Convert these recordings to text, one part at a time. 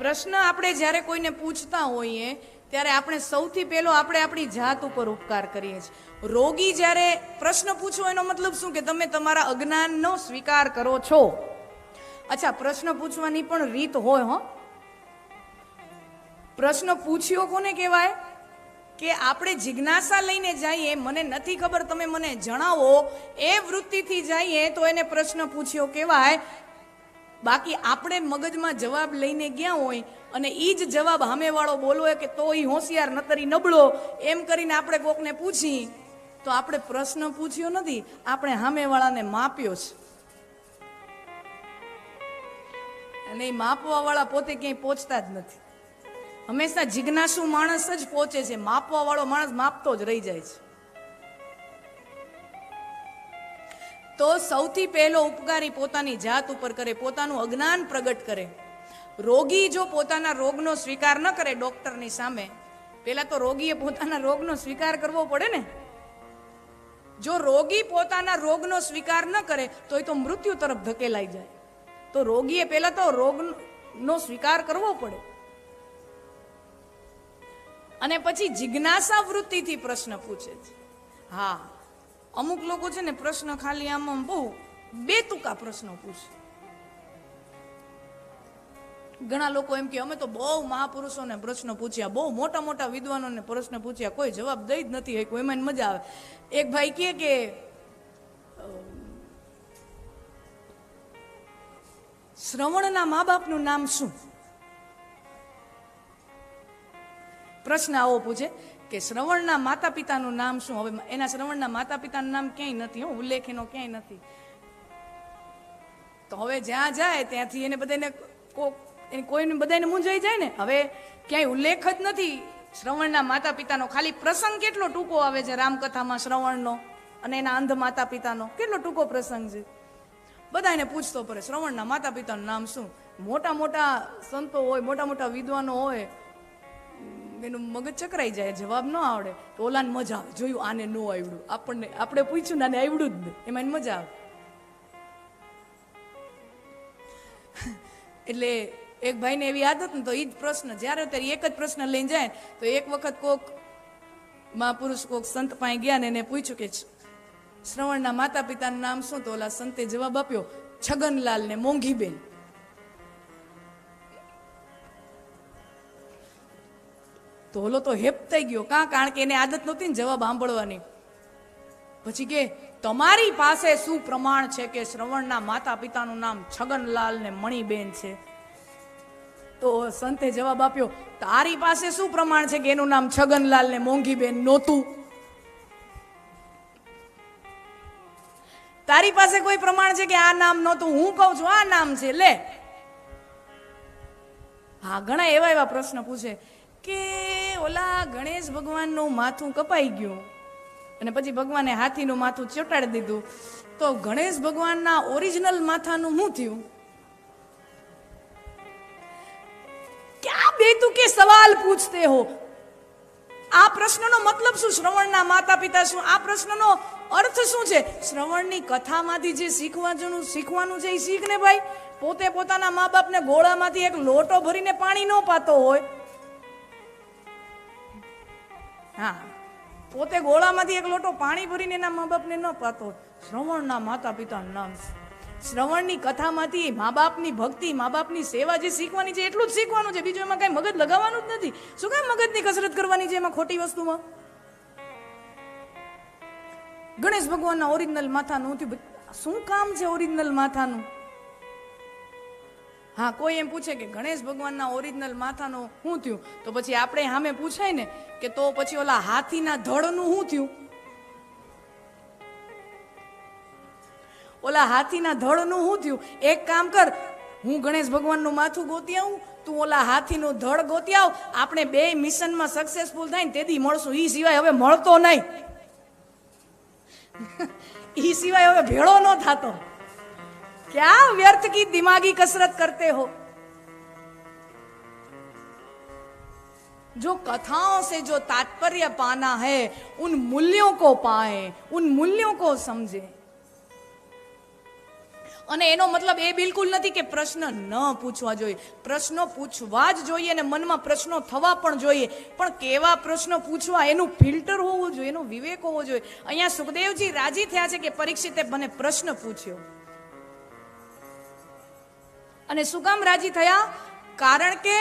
પ્રશ્ન આપણે જ્યારે કોઈને પૂછતા હોઈએ, ત્યારે આપણે સૌથી પહેલો આપણે આપણી જાત ઉપર ઉપકાર કરીએ છીએ. રોગી જ્યારે પ્રશ્ન પૂછવો એનો મતલબ શું? કે તમે તમારા અજ્ઞાનનો સ્વીકાર કરો છો. અચ્છા, પ્રશ્ન પૂછવાની પણ રીત હોય, હો. પ્રશ્ન પૂછ્યો કોને કહેવાય? કે આપણે જિજ્ઞાસા લઈને જઈએ, મને નથી ખબર, તમે મને જણાવો. એ વૃત્તિથી જઈએ, તો એને પ્રશ્ન પૂછ્યો કહેવાય બાકી આપણે મગજમાં જવાબ લઈને ગયા હોય અને એ જ જવાબ સામેવાળો બોલો કે તો એ હોશિયાર નતરી નબળો, એમ કરીને આપણે કોકને પૂછી, તો આપણે પ્રશ્ન પૂછ્યો નથી, આપણે સામેવાળાને માપ્યો છે. અને એ માપવા વાળા પોતે ક્યાંય પહોંચતા જ નથી. હંમેશા જિજ્ઞાસુ માણસ જ પહોંચે છે માપવા વાળો માણસ માપતો જ રહી જાય છે. તો સૌથી પહેલો ઉપકારી પોતાની જાત ઉપર કરે, પોતાનું અજ્ઞાન પ્રગટ કરે. રોગી જો પોતાના રોગનો સ્વીકાર ન કરે ડોક્ટરની સામે, પહેલા તો રોગીએ પોતાના રોગનો સ્વીકાર કરવો પડે ને. જો રોગી પોતાના રોગનો સ્વીકાર ન કરે તો એ તો મૃત્યુ તરફ ધકેલાઈ જાય. તો રોગીએ પહેલા તો રોગનો સ્વીકાર કરવો પડે. અને પછી જિજ્ઞાસા વૃત્તિથી પ્રશ્ન પૂછે છે. હા અમુક લોકો છે ને પ્રશ્ન ખાલી આમ બહુ બે ટૂંકા પ્રશ્નો પૂછે. ઘણા લોકો એમ કે અમે તો બહુ મહાપુરુષોને પ્રશ્ન પૂછ્યા, બહુ મોટા મોટા વિદ્વાનોને પ્રશ્ન પૂછ્યા, કોઈ જવાબ દઈ જ નથી કોઈ એમાં મજા આવે. એક ભાઈ કહે કે, શ્રવણના મા બાપનું નામ શું? પ્રશ્ન આવો પૂછે કે શ્રવણના માતા પિતાનું નામ શું? હવે એના શ્રવણના માતા પિતાનું નામ ક્યાંય નથી ઉલ્લેખ એનો ક્યાંય નથી. તો હવે જ્યાં જાય ત્યાંથી એને બધાને એને કોઈને બધાને મૂંઝાઈ જાય ને? હવે ક્યાંય ઉલ્લેખ જ નથી શ્રવણના માતા પિતાનો ખાલી પ્રસંગ કેટલો ટૂંકો આવે છે રામકથામાં શ્રવણનો અને એના અંધ માતા પિતાનો કેટલો ટૂંકો પ્રસંગ છે? બધા એને પૂછતો પડે શ્રવણના માતા પિતાનું નામ શું? મોટા મોટા સંતો હોય મોટા મોટા વિદ્વાનો હોય એનું મગજ ચકરાઈ જાય, જવાબ ન આવડે. તો ઓલાને મજા આવે. જોયું આને ન આવડ્યું. આપણને, આપણે પૂછ્યું ને આને આવડ્યું જ નહીં એમાં મજા આવે. એટલે એક ભાઈને એવી આદત ને તો એ જ પ્રશ્ન, જ્યારે ત્યારે એક જ પ્રશ્ન લઈને જાય તો એક વખત કોક મહાપુરુષ કોક સંત પાસે ગયા ને એને પૂછ્યું કે શ્રવણના માતા પિતાનું નામ શું? તો ઓલા સંતે જવાબ આપ્યો, છગનલાલ ને મોંઘીબેન. તો હેપ થઈ ગયો. કાં? કારણ કે એને આદત નહોતી ને જવાબ સાંભળવાની. પછી કે, તમારી પાસે શું પ્રમાણ છે કે શ્રવણના માતા પિતાનું નામ છગનલાલ ને મણિબેન છે? તો સંતે જવાબ આપ્યો, તારી પાસે શું પ્રમાણ છે કે એનું નામ છગનલાલ ને મોંઘીબેન નહોતું? તારી પાસે કોઈ પ્રમાણ છે કે આ નામ નહોતું? હું કહું છું, આ નામ છે. લે. હા, ઘણા એવા એવા પ્રશ્ન પૂછે કે ઓલા ગણેશ ભગવાનનું માથું કપાઈ ગયું. અને પછી ભગવાને હાથીનું માથું ચોટાડી દીધું. તો ગણેશ ભગવાનના ઓરિજિનલ માથાનું શું થયું? ક્યાં બેતું કે સવાલ પૂછતે હો? આ પ્રશ્નનો મતલબ શું? શ્રવણના માતા પિતા શું? આ પ્રશ્નનો અર્થ શું છે? શ્રવણની કથામાંથી જે શીખવાનું શીખવાનું છે એ શીખ ને ભાઈ. પોતે પોતાના મા બાપને ગોળામાંથી એક લોટો ભરીને પાણી ન પાતો હોય. હા. પોતે ગોળામાંથી એક લોટો પાણી ભરીને એના મા બાપને ન પાતો. શ્રવણના માતા પિતાનું નામ. શ્રવણની કથામાંથી મા બાપની ભક્તિ મા બાપની સેવા જે શીખવાની છે, એટલું જ શીખવાનું છે. બીજું એમાં કઈ મગજ લગાવવાનું જ નથી. શું કામ મગજની કસરત કરવાની છે એમાં ખોટી વસ્તુમાં? ગણેશ ભગવાનના ઓરિજિનલ માથાનું શું કામ છે ઓરિજિનલ માથાનું? હા, કોઈ એમ પૂછે કે ગણેશ ભગવાનના ઓરિજિનલ માથાનું શું થયું? તો પછી આપણે સામે પૂછાય ને કે તો પછી ઓલા હાથીના ધડનું શું થયું? ઓલા હાથીના ધડનું શું થયું? એક કામ કર, હું ગણેશ ભગવાનનું માથું ગોતી આવું, તું ઓલા હાથીનું ધડ ગોતી આવ, આપણે બે મિશનમાં સક્સેસફુલ થાય ને તેથી મળશું. એ સિવાય હવે મળતો નહીં. એ સિવાય હવે ભેળો ન થાતો. क्या व्यर्थ की दिमागी कसरत करते हो जो कथाओं से जो तात्पर्य पाना है उन मूल्यों को पाए उन मूल्यों को समझे અને એનો મતલબ એ બિલકુલ નથી કે પ્રશ્ન ન પૂછવા જોઈએ પ્રશ્નો પૂછવા જ જોઈએ અને મનમાં પ્રશ્નો થવા પણ જોઈએ પણ કેવા પ્રશ્નો પૂછવા એનું ફિલ્ટર હોવું જોઈએ એનો વિવેક હોવો જોઈએ અહીંયા સુખદેવજી રાજી થયા છે કે પરીક્ષિતે મને પ્રશ્ન પૂછ્યો અને શું કામ રાજી થયા, કારણ કે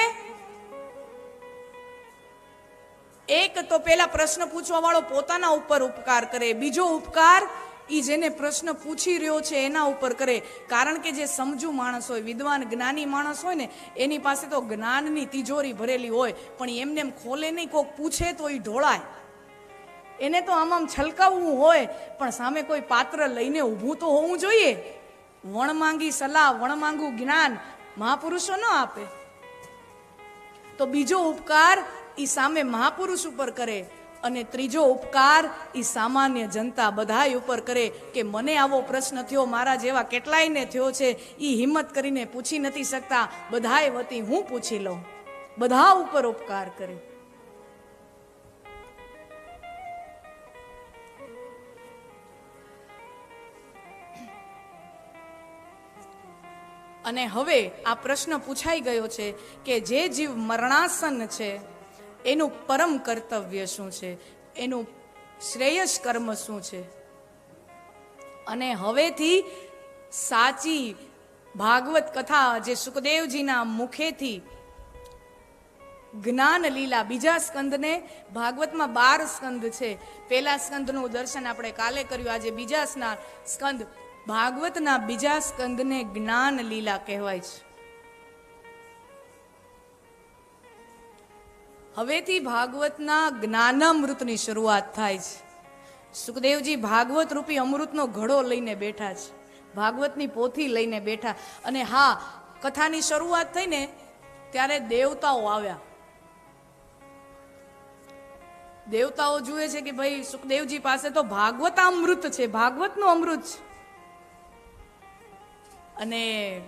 એક તો પેલા પ્રશ્ન પૂછવા વાળો પોતાના ઉપર ઉપકાર કરે, બીજો ઉપકાર ઈ જેને પ્રશ્ન પૂછી રહ્યો છે એના ઉપર કરે. કારણ કે જે સમજુ માણસ હોય, વિદ્વાન, જ્ઞાની માણસ હોય ને, એની પાસે તો જ્ઞાનની તિજોરી ભરેલી હોય, પણ એમને એમ ખોલે નહીં, કોક પૂછે તો એ ઢોળાય. એને તો આમ આમ છલકાવવું હોય, પણ સામે કોઈ પાત્ર લઈને ઊભું તો હોવું જોઈએ. વણમાંગી સલાહ, વણમાંગું જ્ઞાન મહાપુરુષો ન આપે. તો બીજો ઉપકાર એ સામે મહાપુરુષ ઉપર કરે અને ત્રીજો ઉપકાર એ સામાન્ય જનતા બધાય ઉપર કરે કે મને આવો પ્રશ્ન થયો, મારા જેવા કેટલાયને થયો છે એ હિંમત કરીને પૂછી નથી શકતા. બધાય વતી હું પૂછી લઉં. બધા ઉપર ઉપકાર કરે. અને હવે આ પ્રશ્ન પૂછાઈ ગયો છે કે જે જીવ મરણાસન છે, એનું પરમ કર્તવ્ય શું છે? એનું શ્રેયસ કર્મ શું છે? અને હવેથી સાચી ભાગવત કથા જે સુખદેવજીના મુખેથી જ્ઞાન લીલા બીજા સ્કંદને, ભાગવતમાં બાર સ્કંદ છે. પહેલા સ્કંદનું દર્શન આપણે કાલે કર્યું. આજે બીજા સ્ના, સ્કંદ ભાગવતના બીજા સ્કંદને જ્ઞાન લીલા કહેવાય છે. હવેથી ભાગવતના જ્ઞાનામૃતની શરૂઆત થાય છે. સુખદેવજી ભાગવત રૂપી અમૃતનો ઘડો લઈને બેઠા છે. ભાગવતની પોથી લઈને બેઠા. અને હા, કથાની શરૂઆત થઈ ને ત્યારે દેવતાઓ આવ્યા. દેવતાઓ જુએ છે કે ભાઈ સુખદેવજી પાસે તો ભાગવતામૃત છે, ભાગવતનું અમૃત છે. અને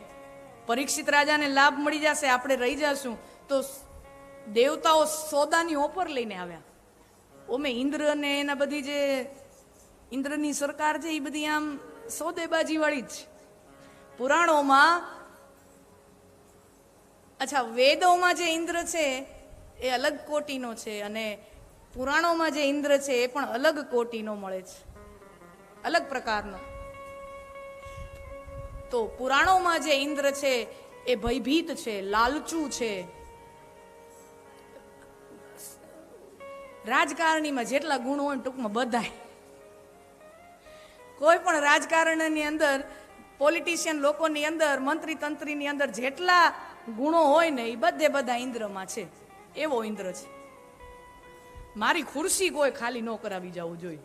પરીક્ષિત રાજાને લાભ મળી જશે, આપણે રહી જશું, તો દેવતાઓ સોદાની ઓફર લઈને આવ્યા. ઓમે ઇન્દ્ર અને એના બધી જે ઇન્દ્રની સરકાર છે, એ બધી આમ સોદેબાજીવાળી જ. પુરાણોમાં, અચ્છા, વેદોમાં જે ઇન્દ્ર છે, એ અલગ કોટીનો છે, અને પુરાણોમાં જે ઇન્દ્ર છે, એ પણ અલગ કોટીનો મળે છે. અલગ પ્રકારનો. તો પુરાણોમાં જે ઇન્દ્ર છે એ ભયભીત છે, લાલચુ છે. રાજકારણીમાં જેટલા ગુણો હોય ટૂંકમાં બધાય. કોઈ પણ રાજકારણની અંદર પોલિટિશિયન લોકોની અંદર મંત્રી તંત્રીની અંદર જેટલા ગુણો હોય ને એ બધે બધા ઇન્દ્રમાં છે. એવો ઇન્દ્ર છે. મારી ખુરશી કોઈ ખાલી ન કરાવી જવું જોઈએ.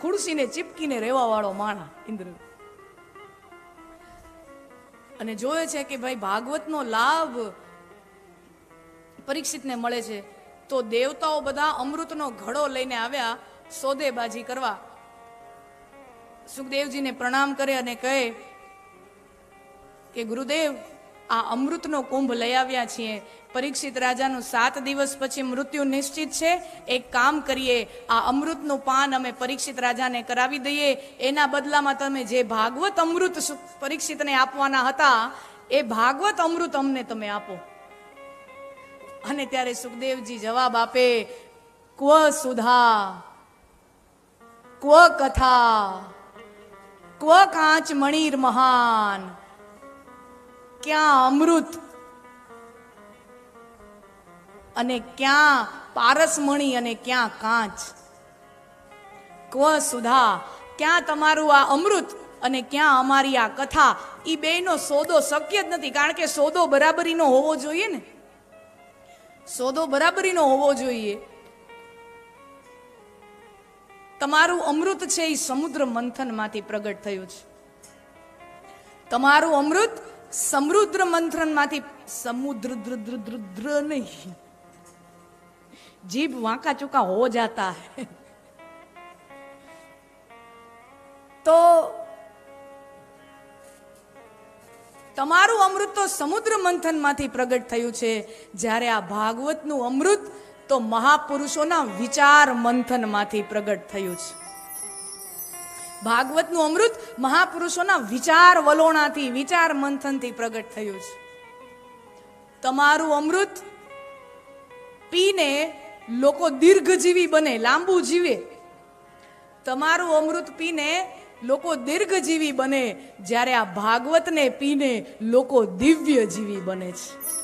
ખુરશીને ચીપકીને રહેવા વાળો માણા ઇન્દ્ર. અને જોયે છે કે ભાઈ ભાગવતનો લાભ પરીક્ષિતને મળે છે, તો દેવતાઓ બધા અમૃતનો ઘડો લઈને આવ્યા સોદેબાજી કરવા. સુખદેવજીને પ્રણામ કરે અને કહે કે ગુરુદેવ આ અમૃતનો કુંભ લઈ આવ્યા છીએ. પરીક્ષિત રાજાનું સાત દિવસ પછી મૃત્યુ નિશ્ચિત છે. એક કામ કરીએ, આ અમૃતનું પાન અમે પરીક્ષિત રાજાને કરાવી દઈએ. એના બદલામાં તમે જે ભાગવત અમૃત પરીક્ષિતને આપવાના હતા, એ ભાગવત અમૃત અમને તમે આપો. અને ત્યારે સુખદેવજી જવાબ આપે, ક્વ સુધા? ક્વ કથા? ક્વ કાંચ મણિર મહાન? ક્યાં અમૃત? અને ક્યાં પારસમણી અને ક્યાં કાંચ? ક્વ સુધા? ક્યાં તમારું આ અમૃત અને ક્યાં અમારી આ કથા? એ બેયનો સોદો શક્ય જ નથી, કારણ કે સોદો બરાબરીનો હોવો જોઈએ ને. સોદો બરાબરીનો હોવો જોઈએ. તમારું અમૃત છે એ સમુદ્ર મંથનમાંથી પ્રગટ થયું છે. તમારું અમૃત સમૃદ્ર મંથનમાંથી સમુદ્ર દ્ર દ્ર દ્ર દ્ર નહીં. જીભ વાંકા ચૂકા હો જાતા હે. તો તમારું અમૃત તો સમુદ્ર મંથનમાંથી પ્રગટ થયું છે. જ્યારે આ ભાગવતનું અમૃત તો મહાપુરુષોના વિચાર મંથનમાંથી પ્રગટ થયું છે. ભાગવતનું અમૃત મહાપુરુષોના વિચાર વલોણાથી, વિચાર મંથનથી પ્રગટ થયું છે. તમારું અમૃત પીને લોકો દીર્ઘજીવી બને, લાંબુ જીવે. તમારું અમૃત પીને લોકો દીર્ઘજીવી બને, જ્યારે આ ભાગવતને પીને લોકો દિવ્ય જીવી બને છે.